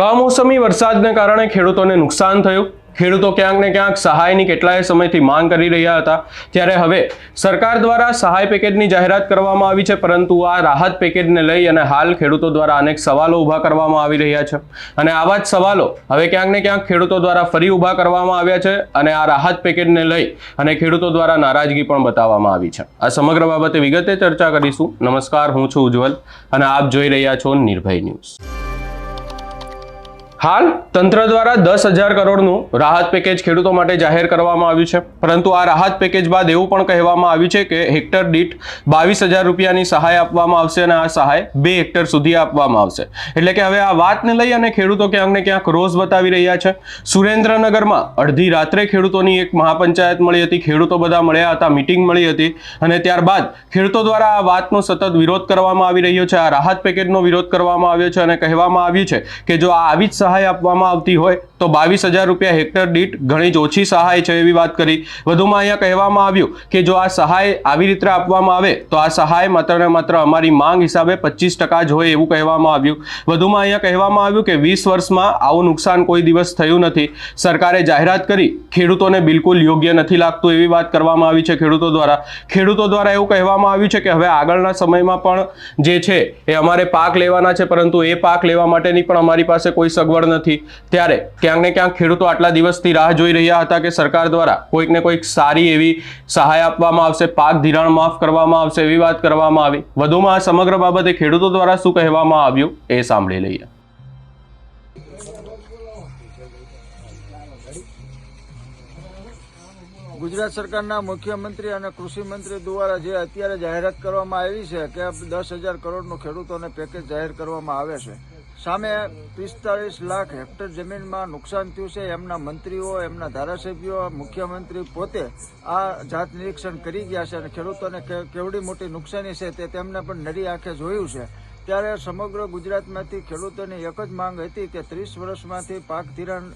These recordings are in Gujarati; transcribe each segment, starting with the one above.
કમોસમી વરસાદને કારણે ખેડૂતોને નુકસાન થયું. ખેડૂતો ક્યાંક ને ક્યાંક સહાયની કેટલાય સમયથી માંગ કરી રહ્યા હતા. ત્યારે હવે સરકાર દ્વારા સહાય પેકેજની જાહેરાત કરવામાં આવી છે, પરંતુ આ રાહત પેકેજને લઈ અને હાલ ખેડૂતો દ્વારા અનેક સવાલો ઊભા કરવામાં આવી રહ્યા છે. અને આવા જ સવાલો હવે ક્યાંક ને ક્યાંક ખેડૂતો દ્વારા ફરી ઊભા કરવામાં આવ્યા છે અને આ રાહત પેકેજને લઈ અને ખેડૂતો દ્વારા નારાજગી પણ બતાવવામાં આવી છે. આ સમગ્ર બાબતે વિગતે ચર્ચા કરીશું. નમસ્કાર, હું છું ઉજ્જવલ અને આપ જોઈ રહ્યા છો નિર્ભય ન્યૂઝ. હાલ તંત્ર દ્વારા દસ હજાર કરોડનું રાહત પેકેજ ખેડૂતો માટે જાહેર કરવામાં આવ્યું છે. પરંતુ આ રાહત પેકેજ બાદ એવું પણ કહેવામાં આવ્યું છે કે હેક્ટર દીઠ બાવીસ હજાર રૂપિયાની સહાય આપવામાં આવશે અને આ સહાય બે હેક્ટર સુધી આપવામાં આવશે. એટલે કે હવે આ વાતને લઈ અને ખેડૂતો ક્યાંક ને ક્યાંક રોષ બતાવી રહ્યા છે. સુરેન્દ્રનગરમાં અડધી રાત્રે ખેડૂતોની એક મહાપંચાયત મળી હતી. ખેડૂતો બધા મળ્યા હતા, મિટિંગ મળી હતી અને ત્યારબાદ ખેડૂતો દ્વારા આ વાતનો સતત વિરોધ કરવામાં આવી રહ્યો છે. આ રાહત પેકેજનો વિરોધ કરવામાં આવ્યો છે અને કહેવામાં આવ્યું છે કે જો આ આવી જ સહાય આપવામાં આવતી હોય તો બાવીસ હજાર રૂપિયા હેક્ટર દીઠ ઘણી જ ઓછી સહાય છે એવી વાત કરી. વધુમાં અહીંયા કહેવામાં આવ્યું કે જો આ સહાય આવી રીતે આપવામાં આવે, તો આ સહાય માત્ર ને માત્ર અમારી માંગ હિસાબે પચીસ ટકા જ હોય એવું કહેવામાં આવ્યું. વધુમાં અહીંયા કહેવામાં આવ્યું કે વીસ વર્ષમાં આવું નુકસાન કોઈ દિવસ થયું નથી. સરકારે જાહેરાત કરી, ખેડૂતોને બિલકુલ યોગ્ય નથી લાગતું એવી વાત કરવામાં આવી છે ખેડૂતો દ્વારા. ખેડૂતો દ્વારા એવું કહેવામાં આવ્યું છે કે હવે આગળના સમયમાં પણ જે છે એ અમારે પાક લેવાના છે, પરંતુ એ પાક લેવા માટેની પણ અમારી પાસે કોઈ સગવડ નથી. ત્યારે ક્યાંક ને ક્યાંક ખેડૂતો આટલા દિવસથી રાહ જોઈ રહ્યા હતા કે સરકાર દ્વારા કોઈક ને કોઈક સારી એવી સહાય આપવામાં આવશે, પાક ધિરાણ માફ કરવામાં આવશે એવી વાત કરવામાં આવી. વધુમાં આ સમગ્ર બાબતે ખેડૂતો દ્વારા શું કહેવામાં આવ્યું એ સાંભળી લઈએ. ગુજરાત સરકારના મુખ્યમંત્રી અને કૃષિ મંત્રી દ્વારા જે અત્યારે જાહેરાત કરવામાં આવી છે કે દસ હજાર કરોડનું ખેડૂતોને પેકેજ જાહેર કરવામાં આવે છે. સામે પિસ્તાળીસ લાખ હેક્ટર જમીનમાં નુકસાન થયું છે. એમના મંત્રીઓ, એમના ધારાસભ્યો, મુખ્યમંત્રી પોતે આ જાત નિરીક્ષણ કરી ગયા છે અને ખેડૂતોને કેવડી મોટી નુકસાની છે તે તેમને પણ નરી આંખે જોયું છે. ત્યારે સમગ્ર ગુજરાતમાંથી ખેડૂતોની એક જ માંગ હતી કે ત્રીસ વર્ષમાંથી પાક ધિરાણ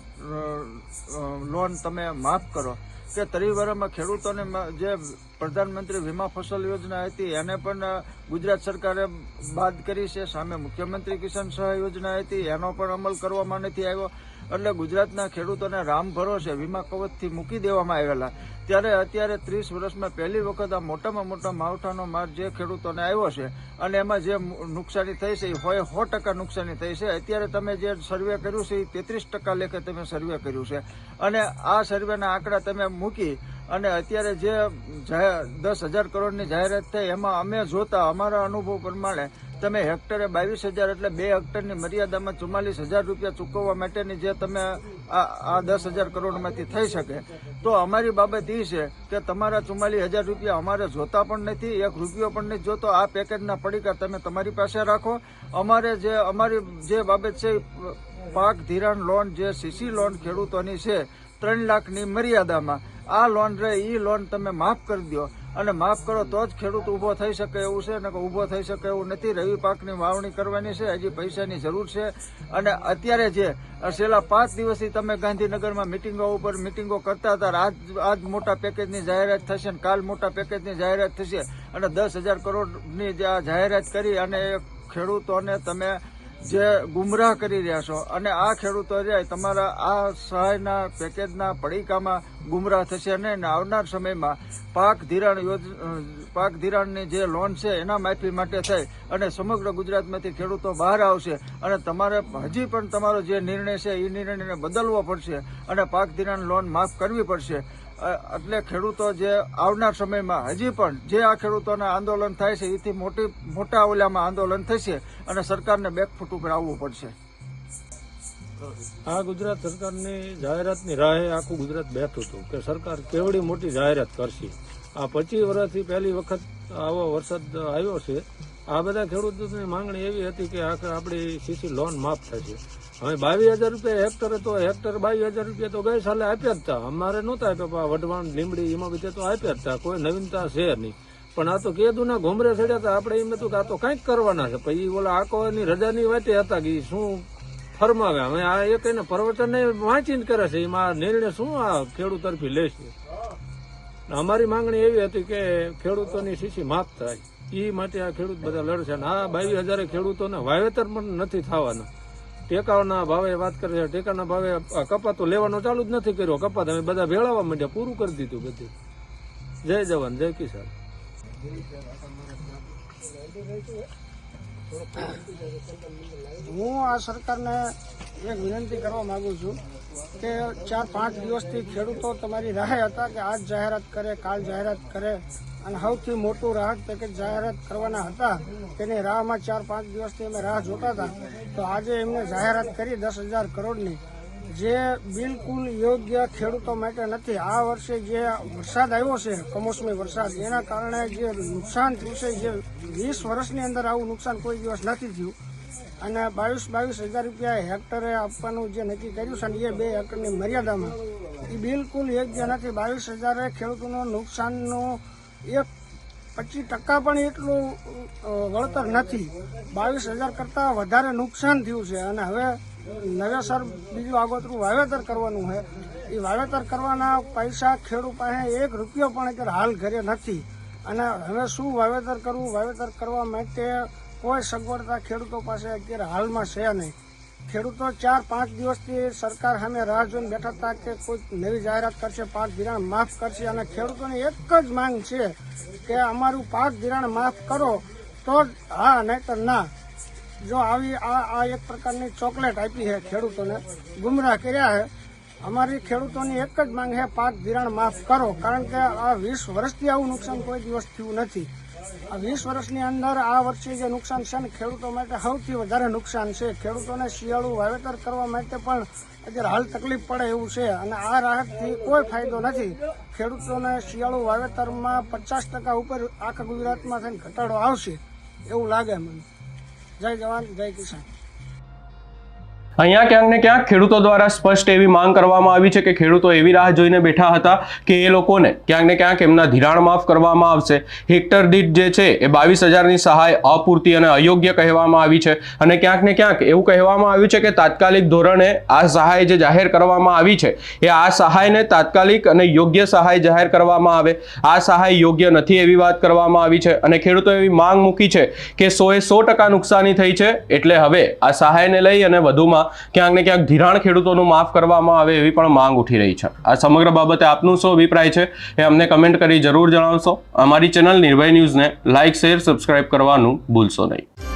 લોન તમે માફ કરો. કે ત્રિવરમાં ખેડૂતોને જે પ્રધાનમંત્રી વીમા ફસલ યોજના હતી, એને પણ ગુજરાત સરકારે બાદ કરી છે. સામે મુખ્યમંત્રી કિસાન સહાય યોજના હતી, એનો પણ અમલ કરવામાં નથી આવ્યો. એટલે ગુજરાતના ખેડૂતોને રામ ભરોસે વીમા કવચથી મૂકી દેવામાં આવેલા. ત્યારે અત્યારે ત્રીસ વર્ષમાં પહેલી વખત આ મોટામાં મોટા માવઠાનો માર જે ખેડૂતોને આવ્યો છે અને એમાં જે નુકસાની થઈ છે, એ હોય સો ટકા નુકસાની થઈ છે. અત્યારે તમે જે સર્વે કર્યું છે, એ તેત્રીસ ટકા લેખે તમે સર્વે કર્યું છે. અને આ સર્વેના આંકડા તમે મૂકી અને અત્યારે જે દસ હજાર કરોડની જાહેરાત થઈ, એમાં અમે જોતા, અમારા અનુભવ પ્રમાણે તમે હેક્ટરે બાવીસ હજાર એટલે બે હેક્ટરની મર્યાદામાં ચુમ્માલીસ હજાર રૂપિયા ચૂકવવા માટેની જે તમે આ દસ હજાર કરોડમાંથી થઈ શકે. તો અમારી બાબત એ છે કે તમારા ચુમ્માલીસ હજાર રૂપિયા અમારે જોતા પણ નથી, એક રૂપિયો પણ નથી જોતો. આ પેકેજના પડીકા તમે તમારી પાસે રાખો. અમારે જે, અમારી જે બાબત છે, પાક ધિરાણ લોન જે સીસી લોન ખેડૂતોની છે ત્રણ લાખની મર્યાદામાં. આ લોન રહે એ લોન તમે માફ કરી દો. અને માફ કરો તો જ ખેડૂત ઊભો થઈ શકે એવું છે ને ઊભો થઈ શકે એવું નથી. રવિ પાકની વાવણી કરવાની છે, હજી પૈસાની જરૂર છે. અને અત્યારે જે, છેલ્લા પાંચ દિવસથી તમે ગાંધીનગરમાં મિટિંગો ઉપર મિટિંગો કરતા હતા, આજ આજ મોટા પેકેજની જાહેરાત થશે ને કાલ મોટા પેકેજની જાહેરાત થશે. અને દસ હજાર કરોડની જે આ જાહેરાત કરી અને ખેડૂતોને તમે જે ગુમરાહ કરી રહ્યા છો. અને આ ખેડૂતો જે તમારા આ સહાયના પેકેજના પડીકામાં ગુમરાહ થશે અને આવનાર સમયમાં પાક ધિરાણ પાક ધિરાણની જે લોન છે, એના માફી માટે થઈ અને સમગ્ર ગુજરાતમાંથી ખેડૂતો બહાર આવશે અને તમારે હજી પણ તમારો જે નિર્ણય છે, એ નિર્ણયને બદલવો પડશે અને પાક ધિરાણ લોન માફ કરવી પડશે. એટલે ખેડૂતો જે આવનાર સમયમાં, હજી પણ જે આ ખેડૂતોના આંદોલન થાય છે, એથી મોટી, મોટા ઓલામાં આંદોલન થશે અને સરકારને બેકફૂટ ઉપર આવવું પડશે. આ ગુજરાત સરકારની જાહેરાતની રાહે આખું ગુજરાત બેઠું હતું કે સરકાર કેવડી મોટી જાહેરાત કરશે. આ પચીસ વર્ષથી પહેલી વખત આવો વરસાદ આવ્યો છે. આ બધા ખેડૂતોની માંગણી એવી હતી કે આખરે આપણી સીસી લોન માફ થશે. હવે બાવીસ હજાર રૂપિયા હેક્ટરે તો હેક્ટર બાવીસ હજાર રૂપિયા તો ગઈ સાલે આપ્યા જ હતા અમારે નહોતા આપ્યા વઢવાણ લીમડી એમાં બધે તો આપ્યા જ હતા કોઈ નવીનતા છે નહીં. પણ આ તો કેદું ના ઘોમરે ચડ્યા હતા આપણે એમ હતું કે આ તો કંઈક કરવાના છે. પછી ઓલા આકોની રજાની વાતે હતા કે શું ફરમાવે. હવે આ એક એને પ્રવચનને વાંચીને કરે છે. એમાં નિર્ણય શું આ ખેડૂત તરફી લેશે અમારી માંગણી એવી હતી કે ખેડૂતોની સીસી માફ થાય. એ માટે આ ખેડૂત બધા લડશે. અને આ બાવીસ હજારે ખેડૂતોને વાવેતર પણ નથી થવાના. ટેકાના ભાવે વાત કરે છે ટેકાના ભાવે કપાત તો લેવાનો ચાલુ જ નથી કર્યો. કપાત અમે બધા ભેળવવા માંડ્યા, પૂરું કરી દીધું બધું. જય જવાન, જય કિસાન. હું આ સરકારને એક વિનંતી કરવા માંગુ છું કે ચાર પાંચ દિવસથી ખેડૂતો તમારી રાહે હતા કે આજ જાહેરાત કરે, કાલ જાહેરાત કરે. અને સૌથી મોટું રાહત પેકેજ જાહેરાત કરવાના હતા, તેની રાહમાં ચાર પાંચ દિવસથી અમે રાહ જોતા હતા. તો આજે એમને જાહેરાત કરી દસ હજાર કરોડની. જે બિલકુલ યોગ્ય ખેડૂતો માટે નથી. આ વર્ષે જે વરસાદ આવ્યો છે, કમોસમી વરસાદ, એના કારણે જે નુકસાન થયું છે, જે વીસ વર્ષની અંદર આવું નુકસાન કોઈ દિવસ નથી થયું. અને બાવીસ બાવીસ હજાર રૂપિયા હેક્ટરે આપવાનું જે નક્કી કર્યું છે ને એ બે હેક્ટરની મર્યાદામાં, એ બિલકુલ યોગ્ય નથી. બાવીસ હજારે ખેડૂતોનું નુકસાનનું એક પચીસ ટકા પણ એટલું વળતર નથી. બાવીસ હજાર કરતાં વધારે નુકસાન થયું છે. અને હવે નવેસર બીજું આગોતરું વાવેતર કરવાનું છે. એ વાવેતર કરવાના પૈસા ખેડૂત પાસે એક રૂપિયો પણ અત્યારે હાલ ઘરે નથી. અને હવે શું વાવેતર કરવું? વાવેતર કરવા માટે કોઈ સગવડતા ખેડૂતો પાસે અત્યારે હાલમાં છે નહીં. ખેડૂતો ચાર પાંચ દિવસથી સરકાર સામે રાહ જોઈને બેઠા હતા કે કોઈ નવી જાહેરાત કરશે, પાક ધિરાણ માફ કરશે અને ખેડૂતોની એક જ માંગ છે કે અમારું પાક ધિરાણ માફ કરો તો જ હા નહીતર ના. જો આવી આ આ એક પ્રકારની ચોકલેટ આપી છે ખેડૂતોને, ગુમરાહ કર્યા છે. અમારી ખેડૂતોની એક જ માંગ છે, પાક ધિરાણ માફ કરો, કારણ કે આ વીસ વર્ષથી આવું નુકસાન કોઈ દિવસ થયું નથી. વીસ વર્ષની અંદર આ વર્ષે જે નુકસાન છે ને ખેડૂતો માટે સૌથી વધારે નુકસાન છે. ખેડૂતોને શિયાળુ વાવેતર કરવા માટે પણ અત્યારે હાલ તકલીફ પડે એવું છે અને આ રાહતથી કોઈ ફાયદો નથી. ખેડૂતોને શિયાળુ વાવેતરમાં પચાસ ટકા ઉપર આખા ગુજરાતમાં થઈને ઘટાડો આવશે એવું લાગે મને. જય જવાન, જય કિસાન. અહીંયા ક્યાંક ને ક્યાંક ખેડૂતો દ્વારા સ્પષ્ટ એવી માંગ કરવામાં આવી છે કે ખેડૂતો એવી રાહ જોઈને બેઠા હતા કે એ લોકોને ક્યાંક ને ક્યાંક એમના ધિરાણ માફ કરવામાં આવશે. હેક્ટર દીઠ જે છે એ બાવીસ હજારની સહાય અપૂરતી અને અયોગ્ય કહેવામાં આવી છે અને ક્યાંક ને ક્યાંક એવું કહેવામાં આવ્યું છે કે તાત્કાલિક ધોરણે આ સહાય જે જાહેર કરવામાં આવી છે એ આ સહાયને તાત્કાલિક અને યોગ્ય સહાય જાહેર કરવામાં આવે. આ સહાય યોગ્ય નથી એવી વાત કરવામાં આવી છે અને ખેડૂતો એવી માંગ મૂકી છે કે સોએ સો ટકા નુકસાની થઈ છે એટલે હવે આ સહાયને લઈ અને વધુમાં ક્યાંક ને ક્યાંક ધિરાણ ખેડૂતોનું માફ કરવામાં આવે એવી પણ માંગ ઉઠી રહી છે. આ સમગ્ર બાબતે આપનું શું અભિપ્રાય છે એ અમને કમેન્ટ કરી જરૂર જણાવશો. અમારી ચેનલ નિર્ભય ન્યૂઝને લાઇક, શેર, સબસ્ક્રાઇબ કરવાનું ભૂલશો નહીં.